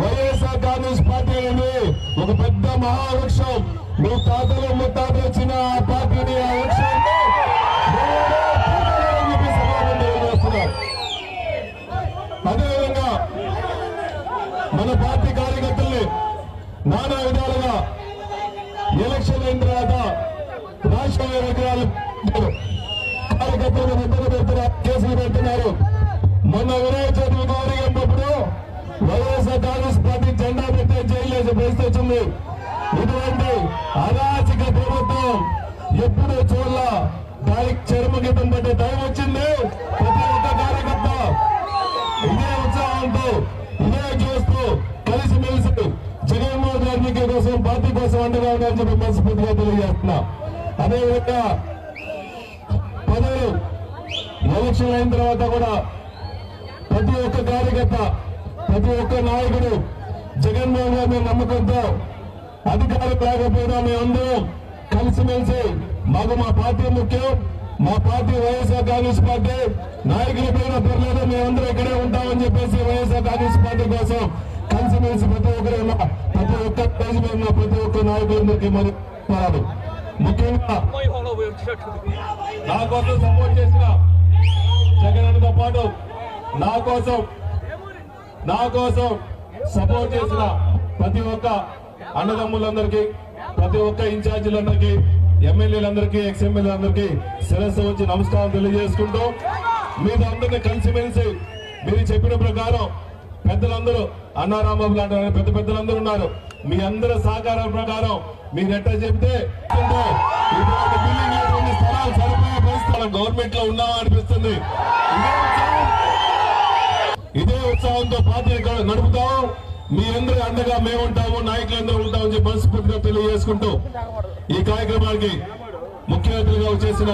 YSR Congress party అనేది ఒక పెద్ద మహావృక్షం. మీ తాతలు ముత్తాతలు వచ్చిన ఆ పార్టీని ఆ వృక్షాన్ని అదేవిధంగా మన పార్టీ కార్యకర్తల్ని నానా విధాలుగా ఎలక్షన్ అయిన తర్వాత రాష్ట్ర విగ్రహాలు కార్యకర్తలు ఇబ్బంది పెడుతున్నారు కేసులు పెడుతున్నారు. మొన్న కాంగ్రెస్ పార్టీ జెండా పెట్టే జైలు వేసే పరిస్థితి వచ్చింది ఇటువంటి అరాచక ప్రభుత్వం ఎప్పుడు చూడాల. దానికి చర్మ గీతం పట్టే టైం వచ్చింది. ప్రతి ఒక్క కార్యకర్త ఇదే ఉత్సాహంతో ఇదే చూస్తూ కలిసిమెలిసి జగన్మోహన్ రెడ్డి కోసం పార్టీ కోసం అండగా ఉండాలని చెప్పి మనస్ఫూర్తిగా తెలియజేస్తున్నా. అదేవిధంగా పదవులు ఎలక్షన్ అయిన తర్వాత కూడా ప్రతి ఒక్క కార్యకర్త ప్రతి ఒక్క నాయకుడు జగన్మోహన్ గారి నమ్మకంతో అధికారం లేకపోయినా మేమందరం కలిసిమెలిసి మాకు మా పార్టీ ముఖ్యం మా పార్టీ వైఎస్ఆర్ కాంగ్రెస్ పార్టీ నాయకుల పైన పర్లేదు మేమందరం ఇక్కడే ఉంటామని చెప్పేసి వైఎస్ఆర్ కాంగ్రెస్ పార్టీ కోసం కలిసిమెలిసి ప్రతి ఒక్కరు ప్రతి ఒక్క రోజు ఉన్న ప్రతి ఒక్క నాయకులందరికీ మరి ముఖ్యంగా నా కోసం సపోర్ట్ చేసిన జగన్తో పాటు నా కోసం నా కోసం సపోర్ట్ చేసిన ప్రతి ఒక్క అన్నదమ్ములందరికీ ప్రతి ఒక్క ఇన్ఛార్జీలందరికీ ఎమ్మెల్యేలందరికీ ఎక్స్ఎమ్మెల్యేలందరికీ శిరస్సు వచ్చి నమస్కారం తెలియజేసుకుంటూ మీరు అందరినీ కలిసిమెలిసి మీరు చెప్పిన ప్రకారం పెద్దలందరూ అన్నారాంబాబు లాంటి పెద్ద పెద్దలందరూ ఉన్నారు. మీ అందరి సహకారం ప్రకారం మీరు ఎట్లా చెప్తే స్థలాలు సరిపోయే గవర్నమెంట్లో ఉన్నామా అనిపిస్తుంది. ఉత్సాహంతో పార్టీ నడుపుతాం. మీ అందరి అండగా మేముంటాము నాయకులందరూ ఉంటామని చెప్పి మనస్ఫూర్తిగా తెలియజేసుకుంటూ ఈ కార్యక్రమానికి ముఖ్య అతిథిగా వచ్చేసిన